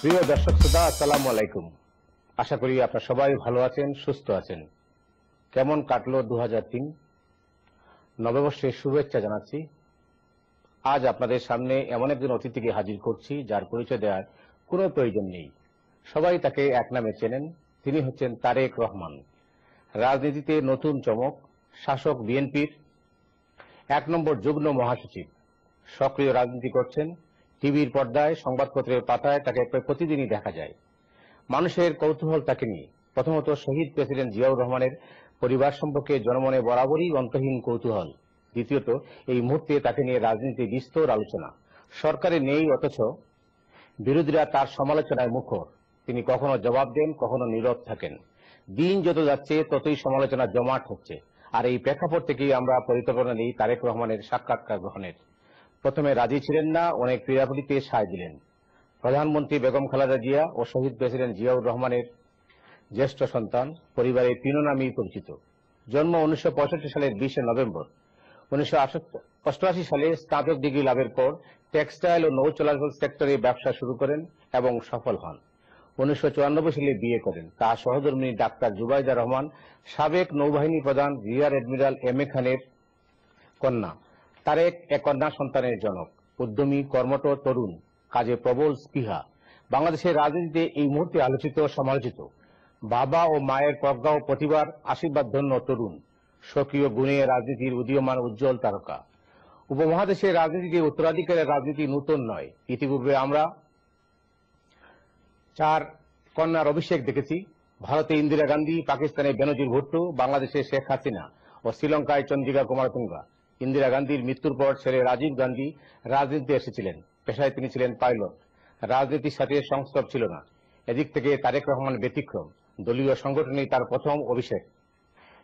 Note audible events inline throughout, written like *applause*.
প্রিয় দর্শক শ্রোতা, আসসালামু আলাইকুম। আশা করি আপনারা সবাই ভালো আছেন, সুস্থ আছেন। কেমন কাটলো দু নববর্ষের শুভেচ্ছা জানাচ্ছি। আজ আপনাদের সামনে এমন একজন অতিথিকে হাজির করছি, যার পরিচয় দেওয়ার কোনো প্রয়োজন নেই। সবাই তাকে এক নামে চেনেন, তিনি হচ্ছেন তারেক রহমান। রাজনীতিতে নতুন চমক, শাসক বিএনপির এক নম্বর যুগ্ম মহাসচিব। সক্রিয় রাজনীতি করছেন টিভির পর্দায়, সংবাদপত্রের পাতায় তাকে প্রতিদিনই দেখা যায়। মানুষের কৌতূহল তাকে নিয়ে। প্রথমত শহীদ প্রেসিডেন্ট জিয়াউর রহমানের পরিবার সম্পর্কে জনমনে বরাবরই অন্তহীন কৌতূহল। দ্বিতীয়ত, এই মুহূর্তে তাকে নিয়ে রাজনীতি বিস্তর আলোচনা। সরকারে নেই অথচ বিরোধীরা তার সমালোচনায় মুখর। তিনি কখনো জবাব দেন, কখনো নীরব থাকেন। দিন যত যাচ্ছে, ততই সমালোচনা জমাট হচ্ছে। আর এই প্রেক্ষাপট থেকেই আমরা পরিকল্পনা নিই তারেক রহমানের সাক্ষাৎকার গ্রহণের। প্রথমে রাজি ছিলেন না, অনেক ক্রীড়াপতিতে সায় দিলেন। প্রধানমন্ত্রী বেগম খালেদা জিয়া ও শহীদ প্রেসিডেন্ট জিয়াউর রহমানের জ্যেষ্ঠ সন্তান পরিবারে তিনো নামেই পরিচিত। জন্ম উনিশশো সালের বিশে নভেম্বর। উনিশশো অষ্টআশি সালে স্নাতক ডিগ্রি লাভের পর টেক্সটাইল ও নৌ চলাচল সেক্টরে ব্যবসা শুরু করেন এবং সফল হন। উনিশশো চুরানব্বই সালে বিয়ে করেন। তার সহধর্মিনী ডাক্তার জুবাইদা রহমান, সাবেক নৌবাহিনী প্রধান রিয়ার অ্যাডমিরাল এম এ খানের কন্যা। তারেক এক কন্যা সন্তানের জনক। উদ্যমী, কর্মঠ, তরুণ, কাজে প্রবল স্পৃহা। বাংলাদেশের রাজনীতিতে এই মুহূর্তে আলোচিত, সমালোচিত। বাবা ও মায়ের প্রজ্ঞা ও প্রতিভার আশীর্বাদ ধন্য তরুণ স্বকীয় গুণে রাজনীতির উদীয়মান উজ্জ্বল তারকা। উপমহাদেশের রাজনীতিতে উত্তরাধিকারের রাজনীতি নতুন নয়, ইতিপূর্বে আমরা চার কন্যার অভিষেক দেখেছি। ভারতে ইন্দিরা গান্ধী পাকিস্তানে বেনজির ভুট্টো বাংলাদেশে শেখ হাসিনা ও শ্রীলঙ্কায় চন্দ্রিকা কুমার কুমারতুঙ্গা। ইন্দিরা গান্ধীর মৃত্যুর পর ছেলে রাজীব গান্ধী রাজনীতিতে এসেছিলেন। পেশায় তিনি ছিলেন পাইলট। রাজনীতির সাথে সংস্রব ছিল না। এদিক থেকে তারেক রহমান ব্যতিক্রম। দলীয় সংগঠনে তার প্রথম অভিষেক।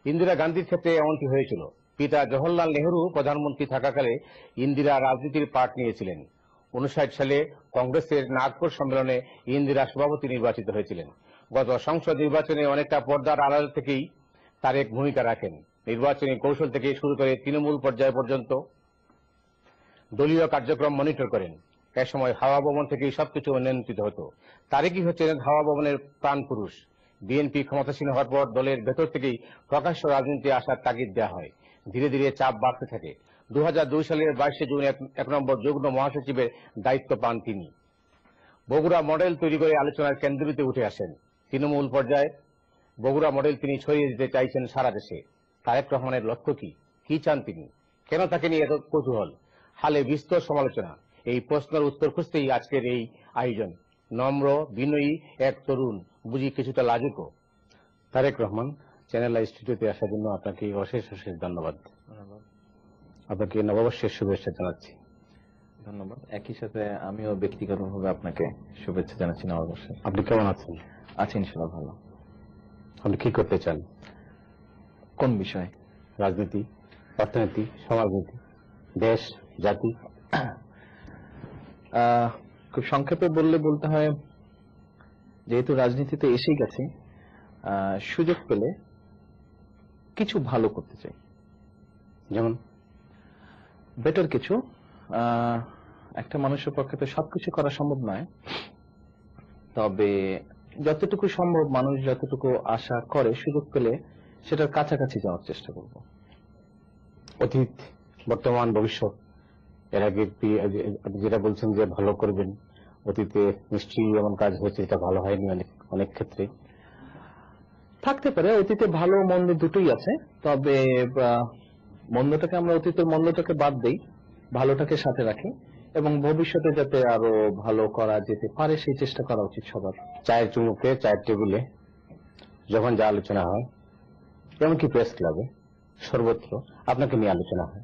ইন্দিরা গান্ধীর ক্ষেত্রে এমনটি হয়েছিল। পিতা জওহরলাল নেহরু প্রধানমন্ত্রী থাকাকালে ইন্দিরা রাজনীতির পাঠ নিয়েছিলেন। উনষাট সালে কংগ্রেসের নাগপুর সম্মেলনে ইন্দিরা সভাপতি নির্বাচিত হয়েছিলেন। গত সংসদ নির্বাচনে অনেকটা পর্দার আড়াল থেকেই তারেক ভূমিকা রাখেন। নির্বাচনী কৌশল থেকে শুরু করে তৃণমূল পর্যায় পর্যন্ত দলীয় কার্যক্রম মনিটর করেন। এ সময় হাওয়া ভবন থেকেই সবকিছু নিয়ন্ত্রিত হতো। তারেকই হচ্ছেন হাওয়া ভবনের প্রাণ পুরুষ। বিএনপি ক্ষমতাসীন হওয়ার পর দলের ভেতর থেকেই প্রকাশ্য রাজনীতি আসার তাগিদ দেওয়া হয়। ধীরে ধীরে চাপ বাড়তে থাকে। দু হাজার দুই সালের বাইশে জুন এক নম্বর যুগ্ম মহাসচিবের দায়িত্ব পান তিনি। বগুড়া মডেল তৈরি করে আলোচনার কেন্দ্রবিতে উঠে আসেন। তৃণমূল পর্যায়ে বগুড়া মডেল তিনি ছড়িয়ে দিতে চাইছেন সারা দেশে। তারেক রহমানের লক্ষ্য কি? কি চান তিনি? কেন তাকে নিয়ে এত কৌতূহল? হালে বিস্তর সমালোচনা। এই প্রশ্নের উত্তর খুঁজতেই আজকের এই আয়োজন। নম্র বিনয়ী এক তরুণ বুঝি কিছুটা লাজুকও। তারেক রহমান চ্যানেল স্টুডিওতে আসার জন্য আপনাকে অশেষ অশেষ ধন্যবাদ। আপনাকে নববর্ষের শুভেচ্ছা জানাচ্ছি। ধন্যবাদ। একই সাথে আমিও ব্যক্তিগতভাবে আপনাকে শুভেচ্ছা জানাচ্ছি নববর্ষে আপনি কেমন আছেন? আছেন ইনশাল্লাহ ভালো। আপনি কি করতে চান? কোন বিষয়? রাজনীতি অর্থনীতি সমাজনীতি দেশ জাতি। *clears throat* আহ, খুব সংক্ষেপে বললে বলতে হয় যেহেতু রাজনীতিতে এসেই গেছি সুযোগ পেলে কিছু ভালো করতে চাই। যেমন? বেটার কিছু। আহ, একটা মানুষের পক্ষে তো সবকিছু করা সম্ভব নয়। তবে যতটুকু সম্ভব মানুষ যতটুকু আশা করে সুযোগ পেলে সেটার কাছাকাছি যাওয়ার চেষ্টা করব। অতীত, বর্তমান, ভবিষ্যৎ, এর আগে আপনি যেটা বলছেন যে ভালো করবেন, অতীতে নিশ্চয়ই এমন কাজ হয়েছে এটা ভালো হয়নি অনেক অনেক ক্ষেত্রে। থাকতে পারে, অতীতে ভালো, মন্দ দুটোই আছে, তবে মন্দটাকে আমরা অতীতের মন্দটাকে বাদ দেই, ভালোটাকে সাথে রাখি, এবং ভবিষ্যতে যাতে আরও ভালো করা যেতে পারে, সেই চেষ্টা করা উচিত সবার। চায়ের চুমুকে, চায়ের টেবিলে, যখন যা আলোচনা হয় এমনকি প্রেস ক্লাবে সর্বত্র আপনাকে নিয়ে আলোচনা হয়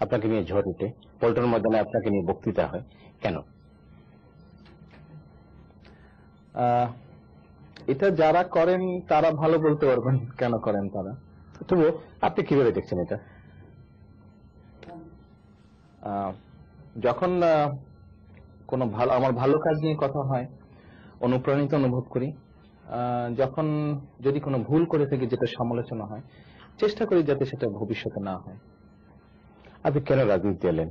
আপনাকে নিয়ে ঝড় উঠে পল্টন ময়দানে আপনাকে নিয়ে বক্তৃতা হয়। কেন? আহ, এটা যারা করেন তারা ভালো বলতে পারবেন কেন করেন তারা। তবুও আপনি কীভাবে দেখছেন এটা? আহ, যখন কোনো ভালো আমার ভালো কাজ নিয়ে কথা হয় অনুপ্রাণিত অনুভব করি যখন যদি কোনো ভুল করে থাকি যেটা সমালোচনা হয় চেষ্টা করি যাতে সেটা ভবিষ্যতে না হয়। আপনি কেন রাজনীতি এলেন?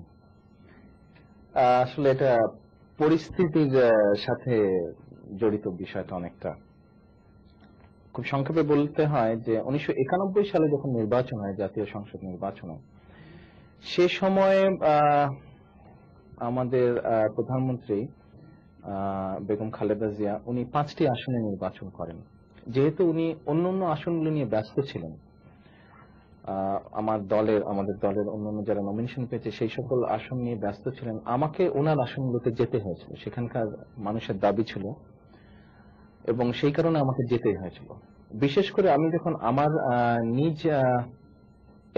আসলে এটা পরিস্থিতির সাথে জড়িত বিষয়টা অনেকটা। খুব সংক্ষেপে বলতে হয় যে উনিশশো একানব্বই সালে যখন নির্বাচন হয় জাতীয় সংসদ নির্বাচন হয়, সে সময়ে আহ, আমাদের আহ, প্রধানমন্ত্রী বেগম খালেদা জিয়া, উনি পাঁচটি আসনে নির্বাচন করেন। যেহেতু উনি অন্য অন্য আসনগুলো নিয়ে ব্যস্ত ছিলেন আমার দলের, আমাদের দলের অন্যান্য যারা নমিনেশন পেয়েছে, সেই সকল আসন নিয়ে ব্যস্ত ছিলেন। আমাকে ওনার আসনগুলোতে যেতে হয়েছিল। সেখানকার মানুষের দাবি ছিল এবং সেই কারণে আমাকে যেতেই হয়েছিল। বিশেষ করে আমি যখন আমার নিজ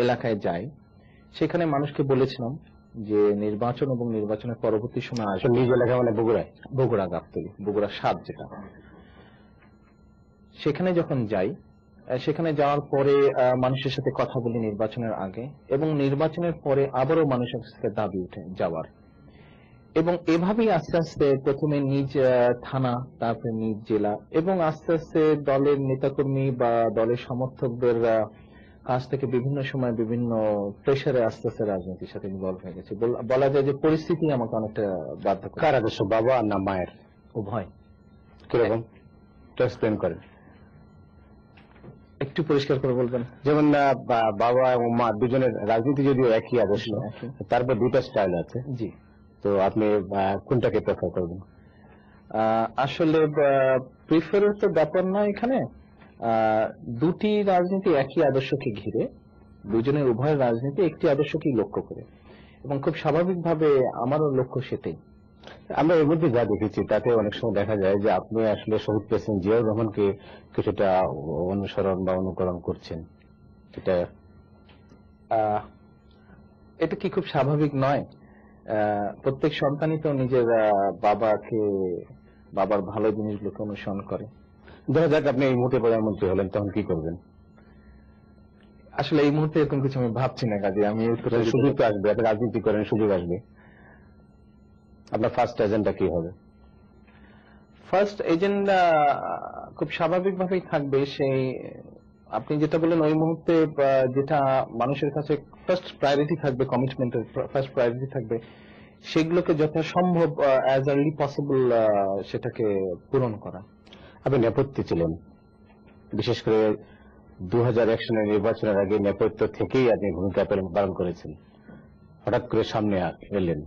এলাকায় যাই, সেখানে মানুষকে বলেছিলাম যে নির্বাচন এবং নির্বাচনের পরবর্তী সময় আসবে। নিজ এলাকা মানে বগুড়ায়? বগুড়া গাবতলী বগুড়া সাত যেটা। সেখানে যখন যাই সেখানে যাওয়ার পরে মানুষের সাথে কথা বলি নির্বাচনের আগে এবং নির্বাচনের পরে আবারও মানুষের সাথে দাবি উঠে যাওয়ার। এবং এভাবেই আস্তে আস্তে প্রথমে নিজ থানা তারপরে নিজ জেলা এবং আস্তে আস্তে দলের নেতাকর্মী বা দলের সমর্থকদের কাছ থেকে বিভিন্ন সময় বিভিন্ন প্রেশারে আস্তে আস্তে রাজনীতির সাথে ইনভলভ হয়ে গেছে। বলা যায় যে পরিস্থিতি আমাকে অনেকটা বাধ্য করে আদর্শ বাবা না মায়ের? উভয়। কীরকম? একটু এক্সপ্লেন করেন। একটু পরিষ্কার করে বলবেন। যেমন বাবা এবং মা দুজনের রাজনীতি যদিও একই আদর্শ তারপর দুটা স্টাইল আছে। জি। তো আপনি কোনটাকে প্রেফার করবেন? আহ, আসলে প্রিফারের তো ব্যাপার না এখানে। দুটি রাজনীতি একই আদর্শকে ঘিরে দুজনের উভয় রাজনীতি একটি আদর্শকেই লক্ষ্য করে। এবং খুব স্বাভাবিকভাবে আমারও লক্ষ্য সেটাই। আমরা এর মধ্যে যা দেখেছি তাতে অনেক সময় দেখা যায় যে আপনি আসলে শহীদ প্রেসিডেন্ট জিয়াউর রহমানকে কিছুটা অনুসরণ বা অনুকরণ করছেন। এটা আহ, এটা কি খুব স্বাভাবিক নয়? আহ, প্রত্যেক সন্তানই তো নিজের আহ, বাবাকে বাবার ভালো জিনিসগুলোকে অনুসরণ করে। ধরা যাক আপনি এই মুহূর্তে প্রধানমন্ত্রী হলেন তখন কি করবেন? আসলে এই মুহূর্তে এরকম কিছু আমি ভাবছি না কাজে। আমি সুযোগ তো আসবে আপনি রাজনীতি করেন সুযোগ আসবে। আপনার ফার্স্ট এজেন্ডা কি হবে? ফার্স্ট এজেন্ডা খুব স্বাভাবিকভাবেই থাকবে সেই আপনি যেটা বললেন ওই মুহূর্তে যেটা মানুষের কাছে ফার্স্ট প্রায়োরিটি থাকবে কমিটমেন্টের ফার্স্ট প্রায়োরিটি থাকবে সেগুলোকে যথাসম্ভব অ্যাজ আর্লি পসিবল সেটাকে পূরণ করা। আপনি নেপথ্যে ছিলেন। বিশেষ করে দু হাজার এক সালের নির্বাচনের আগে নেপথ্য থেকেই আপনি ভূমিকা পালন- করেছেন। হঠাৎ করে সামনে এলেন।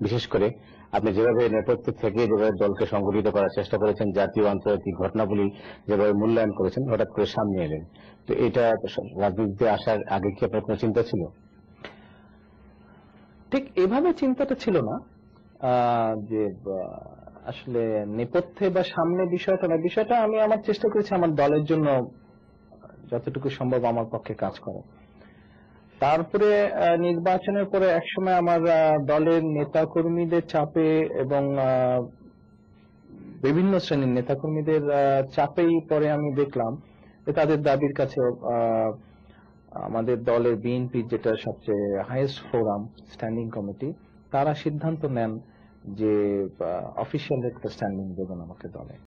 বিশেষ করে আপনি যেভাবে নেপথ্য থেকে যেভাবে দলকে সংগঠিত করার চেষ্টা করেছেন, জাতীয় আন্তর্জাতিক ঘটনাবলী যেভাবে মূল্যায়ন করেছেন, হঠাৎ করে সামনে এলেন। তো এটা রাজনীতিতে আসার আগে কি আপনার কোনো চিন্তা ছিল? ঠিক এভাবে চিন্তাটা ছিল না। যে আসলে নেপথ্যে বা সামনে বিষয়টা না বিষয়টা আমি আমার চেষ্টা করেছি আমার দলের জন্য যতটুকু সম্ভব আমার পক্ষে কাজ করে তারপরে নির্বাচনের পরে একসময় আমার দলের নেতা কর্মীদের চাপে এবং বিভিন্ন শ্রেণির নেতাকর্মীদের আহ, চাপেই পরে আমি দেখলাম যে তাদের দাবির কাছে আমাদের দলের বিএনপি যেটা সবচেয়ে হাইয়েস্ট ফোরাম স্ট্যান্ডিং কমিটি তারা সিদ্ধান্ত নেন যে অফিসিয়াল একটা স্ট্যান্ডিং দেবেন আমাকে দলে